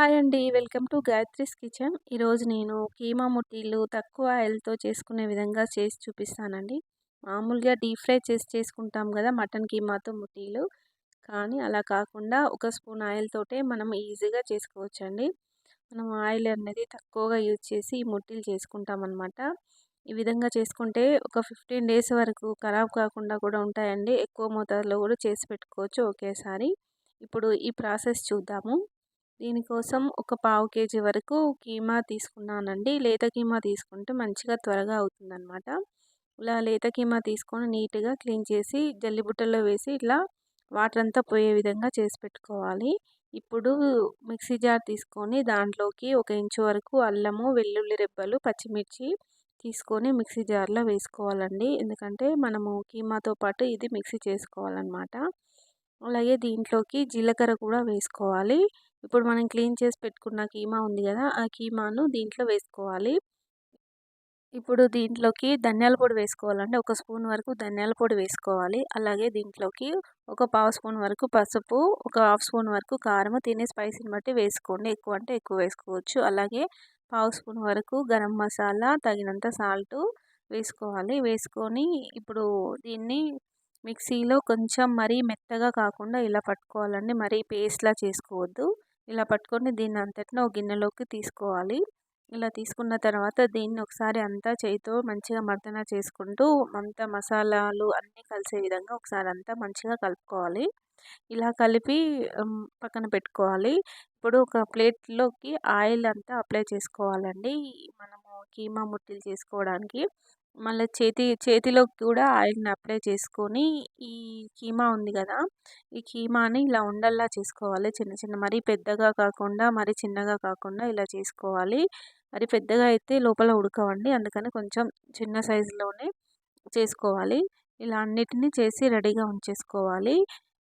Hi అండి. Welcome to Gayatri's kitchen. ఈరోజు నేను కీమా ముట్టీలు తక్కువ ఆయిల్తో చేసుకునే విధంగా చేసి చూపిస్తానండి. మామూలుగా డీప్ ఫ్రై చేసి చేసుకుంటాం కదా మటన్ కీమాతో ముట్టీలు. కానీ అలా కాకుండా ఒక స్పూన్ ఆయిల్ తోటే మనం ఈజీగా చేసుకోవచ్చండి. మనం ఆయిల్ అనేది తక్కువగా యూజ్ చేసి ఈ ముట్టీలు చేసుకుంటాం అనమాట ఈ విధంగా చేసుకుంటే ఒక ఫిఫ్టీన్ డేస్ వరకు ఖరాబ్ కాకుండా కూడా ఉంటాయండి. ఎక్కువ మోతాదులో కూడా చేసి పెట్టుకోవచ్చు ఒకేసారి. ఇప్పుడు ఈ ప్రాసెస్ చూద్దాము. దీనికోసం ఒక పావు కేజీ వరకు కీమా తీసుకున్నానండి. లేత కీమా తీసుకుంటే మంచిగా త్వరగా అవుతుందన్నమాట. ఇలా లేత కీమా తీసుకొని నీట్గా క్లీన్ చేసి జల్లిబుట్టలో వేసి ఇట్లా వాటర్ అంతా పోయే విధంగా చేసి పెట్టుకోవాలి. ఇప్పుడు మిక్సీ జార్ తీసుకొని దాంట్లోకి ఒక ఇంచు వరకు అల్లము వెల్లుల్లి రెబ్బలు పచ్చిమిర్చి తీసుకొని మిక్సీ జార్లో వేసుకోవాలండి. ఎందుకంటే మనము కీమాతో పాటు ఇది మిక్సీ చేసుకోవాలన్నమాట. అలాగే దీంట్లోకి జీలకర్ర కూడా వేసుకోవాలి. ఇప్పుడు మనం క్లీన్ చేసి పెట్టుకున్న కీమా ఉంది కదా ఆ కీమాను దీంట్లో వేసుకోవాలి. ఇప్పుడు దీంట్లోకి ధనియాల పొడి వేసుకోవాలంటే ఒక స్పూన్ వరకు ధనియాల పొడి వేసుకోవాలి. అలాగే దీంట్లోకి ఒక పావు స్పూన్ వరకు పసుపు ఒక హాఫ్ స్పూన్ వరకు కారం తినే స్పైసీని బట్టి వేసుకోండి. ఎక్కువ అంటే ఎక్కువ వేసుకోవచ్చు. అలాగే పావు స్పూన్ వరకు గరం మసాలా తగినంత సాల్ట్ వేసుకోవాలి. వేసుకొని ఇప్పుడు దీన్ని మిక్సీలో కొంచెం మరీ మెత్తగా కాకుండా ఇలా పట్టుకోవాలండి. మరీ పేస్ట్లా చేసుకోవద్దు. ఇలా పట్టుకొని దీన్ని అంతటిని ఒక గిన్నెలోకి తీసుకోవాలి. ఇలా తీసుకున్న తర్వాత దీన్ని ఒకసారి అంతా చేయితో మంచిగా మర్దన చేసుకుంటూ అంతా మసాలాలు అన్నీ కలిసే విధంగా ఒకసారి అంతా మంచిగా కలుపుకోవాలి. ఇలా కలిపి పక్కన పెట్టుకోవాలి. ఇప్పుడు ఒక ప్లేట్లోకి ఆయిల్ అంతా అప్లై చేసుకోవాలండి. మనము కీమా ముట్టలు చేసుకోవడానికి. మళ్ళీ చేతి చేతిలోకి కూడా ఆయిల్ని అప్లై చేసుకొని ఈ కీమా ఉంది కదా ఈ కీమాని ఇలా ఉండల్లా చేసుకోవాలి. చిన్న చిన్న మరీ పెద్దగా కాకుండా మరీ చిన్నగా కాకుండా ఇలా చేసుకోవాలి. మరి పెద్దగా అయితే లోపల ఉడకవండి. అందుకని కొంచెం చిన్న సైజులోనే చేసుకోవాలి. ఇలా అన్నిటినీ చేసి రెడీగా ఉంచేసుకోవాలి.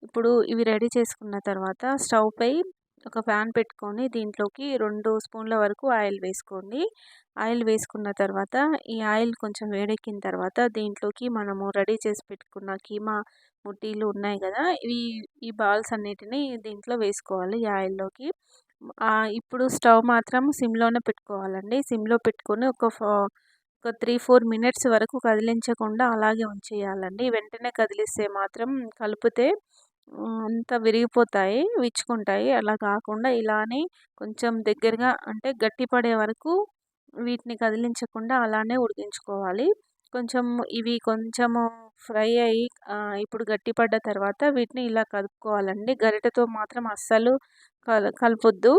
ఇప్పుడు ఇవి రెడీ చేసుకున్న తర్వాత స్టవ్ పై ఒక ఫ్యాన్ పెట్టుకొని దీంట్లోకి రెండు స్పూన్ల వరకు ఆయిల్ వేసుకోండి. ఆయిల్ వేసుకున్న తర్వాత ఈ ఆయిల్ కొంచెం వేడెక్కిన తర్వాత దీంట్లోకి మనము రెడీ చేసి పెట్టుకున్న కీమా ముట్టీలు ఉన్నాయి కదా ఇవి ఈ బాల్స్ అన్నిటిని దీంట్లో వేసుకోవాలి ఈ ఆయిల్లోకి. ఇప్పుడు స్టవ్ మాత్రం సిమ్లోనే పెట్టుకోవాలండి. సిమ్లో పెట్టుకొని ఒక ఒక త్రీ ఫోర్ మినిట్స్ వరకు కదిలించకుండా అలాగే ఉంచేయాలండి. వెంటనే కదిలిస్తే మాత్రం కలిపితే అంతా విరిగిపోతాయి విచ్చుకుంటాయి. అలా కాకుండా ఇలానే కొంచెం దగ్గరగా అంటే గట్టి పడే వరకు వీటిని కదిలించకుండా అలానే ఉడికించుకోవాలి. కొంచెం ఇవి కొంచెము ఫ్రై అయ్యి ఇప్పుడు గట్టిపడ్డ తర్వాత వీటిని ఇలా కలుపుకోవాలండి గరిటెతో మాత్రం అస్సలు కల కలపొద్దు.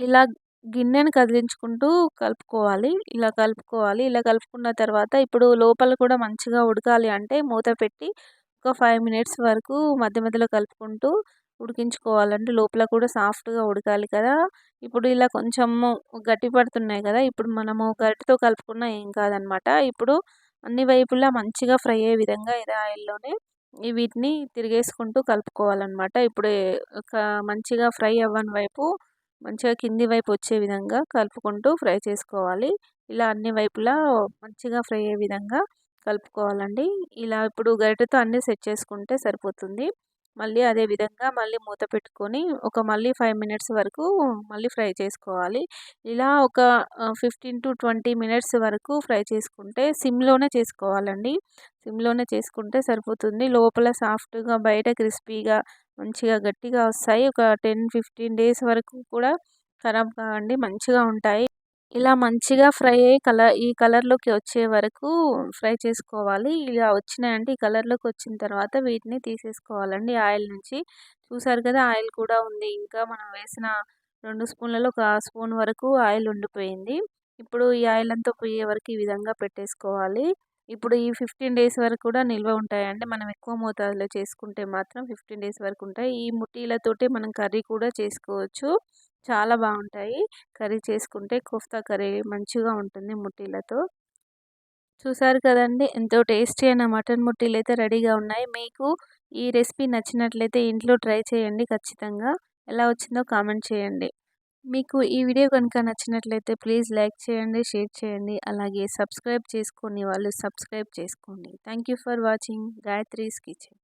ఇలా గిన్నెను కదిలించుకుంటూ కలుపుకోవాలి. ఇలా కలుపుకోవాలి. ఇలా కలుపుకున్న తర్వాత ఇప్పుడు లోపల కూడా మంచిగా ఉడకాలి అంటే మూత పెట్టి ఒక ఫైవ్ మినిట్స్ వరకు మధ్య మధ్యలో కలుపుకుంటూ ఉడికించుకోవాలంటే లోపల కూడా సాఫ్ట్గా ఉడకాలి కదా. ఇప్పుడు ఇలా కొంచెము గట్టి పడుతున్నాయి కదా. ఇప్పుడు మనము గట్టితో కలుపుకున్న ఏం కాదనమాట. ఇప్పుడు అన్ని వైపులా మంచిగా ఫ్రై అయ్యే విధంగా ఇది ఆయిల్లోనే వీటిని తిరిగేసుకుంటూ కలుపుకోవాలన్నమాట ఇప్పుడు ఒక మంచిగా ఫ్రై అవ్వని వైపు మంచిగా కింది వైపు వచ్చే విధంగా కలుపుకుంటూ ఫ్రై చేసుకోవాలి. ఇలా అన్ని వైపులా మంచిగా ఫ్రై అయ్యే విధంగా కలుపుకోవాలండి. ఇలా ఇప్పుడు గరిటెతో అన్నీ సెట్ చేసుకుంటే సరిపోతుంది. మళ్ళీ అదే విధంగా మళ్ళీ మూత పెట్టుకొని ఒక మళ్ళీ ఫైవ్ మినిట్స్ వరకు మళ్ళీ ఫ్రై చేసుకోవాలి. ఇలా ఒక ఫిఫ్టీన్ టు ట్వంటీ మినిట్స్ వరకు ఫ్రై చేసుకుంటే సిమ్లోనే చేసుకోవాలండి. సిమ్లోనే చేసుకుంటే సరిపోతుంది. లోపల సాఫ్ట్గా బయట క్రిస్పీగా మంచిగా గట్టిగా వస్తాయి. ఒక టెన్ ఫిఫ్టీన్ డేస్ వరకు కూడా ఖరాబ్ కావండి. మంచిగా ఉంటాయి. ఇలా మంచిగా ఫ్రై అయ్యి కలర్ ఈ కలర్లోకి వచ్చే వరకు ఫ్రై చేసుకోవాలి. ఇలా వచ్చినాయంటే ఈ కలర్లోకి వచ్చిన తర్వాత వీటిని తీసేసుకోవాలండి. ఆయిల్ నుంచి చూసారు కదా ఆయిల్ కూడా ఉంది. ఇంకా మనం వేసిన రెండు స్పూన్లలో ఒక స్పూన్ వరకు ఆయిల్ ఉండిపోయింది. ఇప్పుడు ఈ ఆయిల్ అంతా పోయే వరకు ఈ విధంగా పెట్టేసుకోవాలి. ఇప్పుడు ఈ ఫిఫ్టీన్ డేస్ వరకు కూడా నిల్వ ఉంటాయండి. మనం ఎక్కువ మోతాదులో చేసుకుంటే మాత్రం ఫిఫ్టీన్ డేస్ వరకు ఉంటాయి. ఈ ముట్టీలతోటి మనం కర్రీ కూడా చేసుకోవచ్చు. చాలా బాగుంటాయి. కర్రీ చేసుకుంటే కోఫ్తా కర్రీ మంచిగా ఉంటుంది ముట్టీలతో. చూసారు కదండి ఎంతో టేస్టీ అయిన మటన్ ముట్టీలు అయితే రెడీగా ఉన్నాయి. మీకు ఈ రెసిపీ నచ్చినట్లయితే ఇంట్లో ట్రై చేయండి ఖచ్చితంగా. ఎలా వచ్చిందో కామెంట్ చేయండి. మీకు ఈ వీడియో కనుక నచ్చినట్లయితే ప్లీజ్ లైక్ చేయండి షేర్ చేయండి. అలాగే సబ్స్క్రైబ్ చేసుకొని వాళ్ళు సబ్స్క్రైబ్ చేసుకోండి. Thank you for watching. Gayatri's kitchen